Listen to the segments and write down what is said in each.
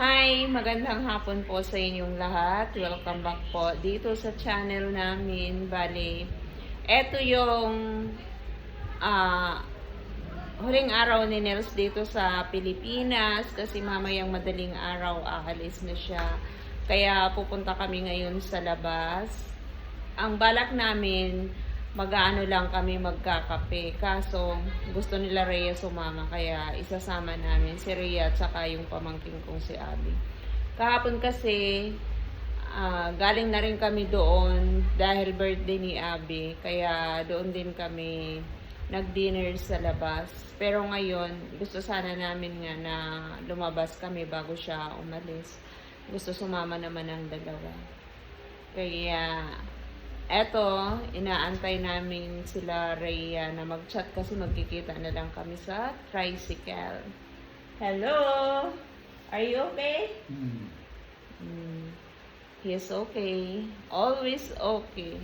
Hi! Magandang hapon po sa inyong lahat. Welcome back po dito sa channel namin. Bali, eto yung ah, huling araw ni Nels dito sa Pilipinas kasi mamayang madaling araw aalis na siya. Kaya pupunta kami ngayon sa labas. Ang balak namin, mag-ano lang kami magkakape. Kaso, gusto nila Rhea sumama, kaya isasama namin si Rhea at saka yung pamangkin kong si Abby. Kahapon kasi, ah, galing na rin kami doon dahil birthday ni Abby. Kaya doon din kami nag-dinner sa labas. Pero ngayon, gusto sana namin nga na lumabas kami bago siya umalis. Gusto sumama naman ang dalawa. Kaya, eto, inaantay namin sila Rhea na mag-chat kasi magkikita na lang kami sa tricycle. Hello! Are you okay? Mm, he's okay. Always okay.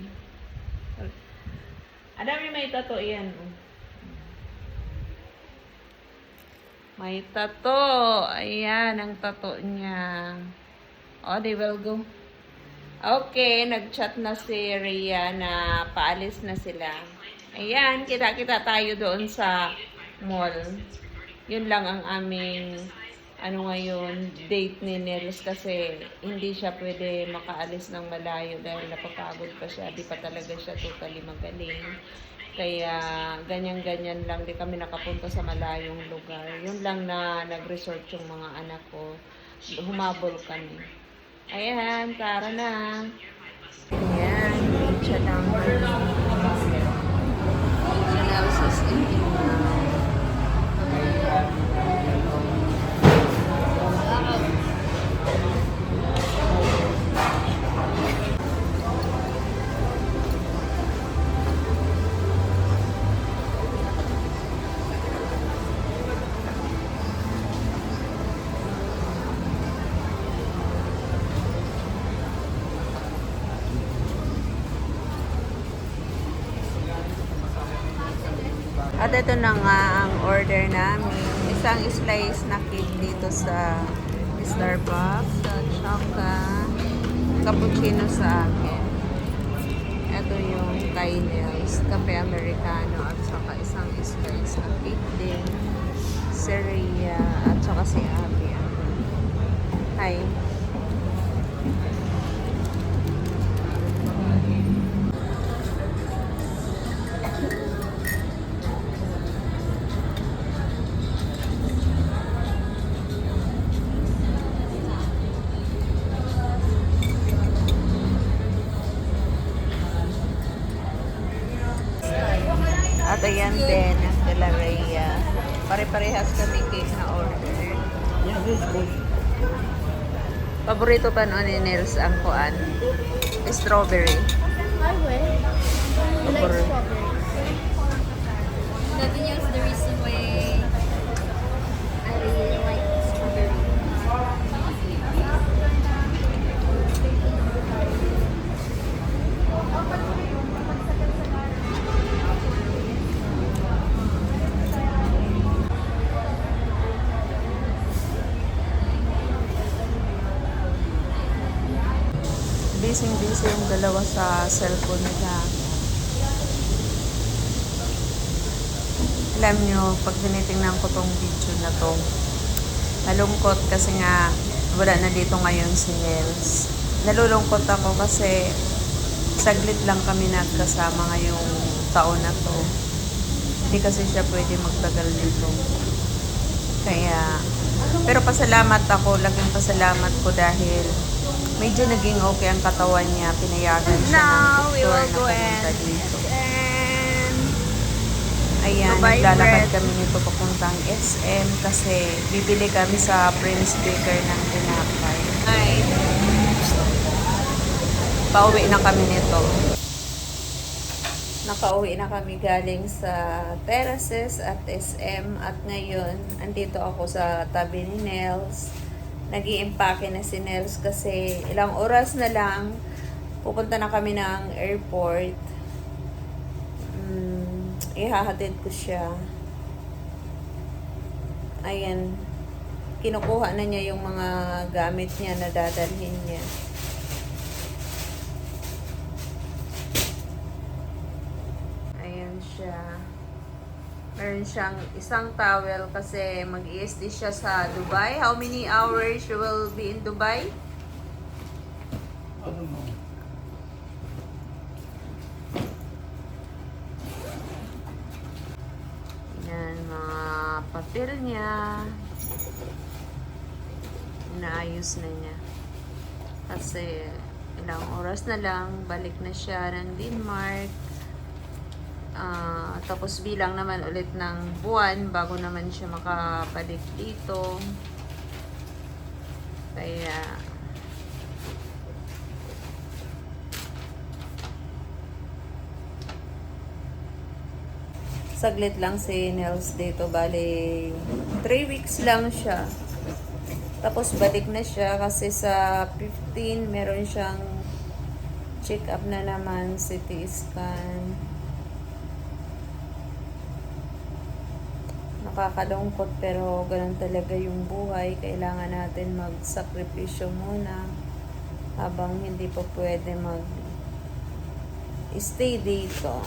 Adami may tato yan. May tato. Ayan, ang tato niya. Oh, they will go. Okay, nag-chat na si Rhea na paalis na sila. Ayan, kita-kita tayo doon sa mall. Yun lang ang aming ano ngayon, date ni Nels kasi hindi siya pwede makaalis ng malayo dahil napapagod pa siya. Di pa talaga siya totally magaling. Kaya ganyan-ganyan lang, di kami nakapunta sa malayong lugar. Yun lang na nag-resort yung mga anak ko. Humabol kami. Ayan, tara na. Ayan, siya lang. Chanel is eating now. At ito na nga ang order namin. Isang slice na cake dito sa Starbucks. At saka cappuccino sa akin. Ito yung kay Nels, kape americano at saka isang slice na cake din. Seria at saka si Abby. Hi. Pare-parehas kami cake na order. Yeah, this is good. Paborito pa noon ni Nels ang kuan? Strawberry. I like strawberry. Nothing else the reason Busy-busy yung dalawa sa cellphone nila. Alam nyo, pag tinitingnan ko tong video na to, nalungkot kasi nga wala na dito ngayon si Nels. Nalulungkot ako kasi saglit lang kami nagkasama ngayong taon na to. Hindi kasi siya pwede magtagal dito. Kaya, pero pasalamat ako, laking pasalamat ko dahil medyo naging okay ang katawan niya. Pinayagan siya Now, ng we will na go and- dito. Ayan, Dubai naglalakad bread. kami nito papuntang SM kasi bibili kami sa Prince Baker ng tinapay. Ay, pauwi na kami nito. Nakauwi na kami galing sa Terraces at SM at ngayon andito ako sa tabi ni Nels. Nag iimpake na si Nels kasi ilang oras na lang pupunta na kami ng airport. Mm, ihahatid ko siya. Ayan. kinukuha na niya yung mga gamit niya na dadalhin niya. Ayan siya. Meron siyang isang towel kasi mag ESD siya sa Dubai. How many hours you will be in Dubai? I don't know. Yan, mga papel niya. Inaayos na niya. Kasi ilang oras na lang, balik na siya ng Denmark. Ah, tapos bilang naman ulit ng buwan bago naman siya makabalik dito. Kaya saglit lang si Nels dito. Bali, 3 weeks lang siya. Tapos balik na siya kasi sa 15 meron siyang check up na naman, CT scan. Nakakalungkot pero ganun talaga yung buhay. Kailangan natin magsakripisyo muna habang hindi pa pwede mag stay dito.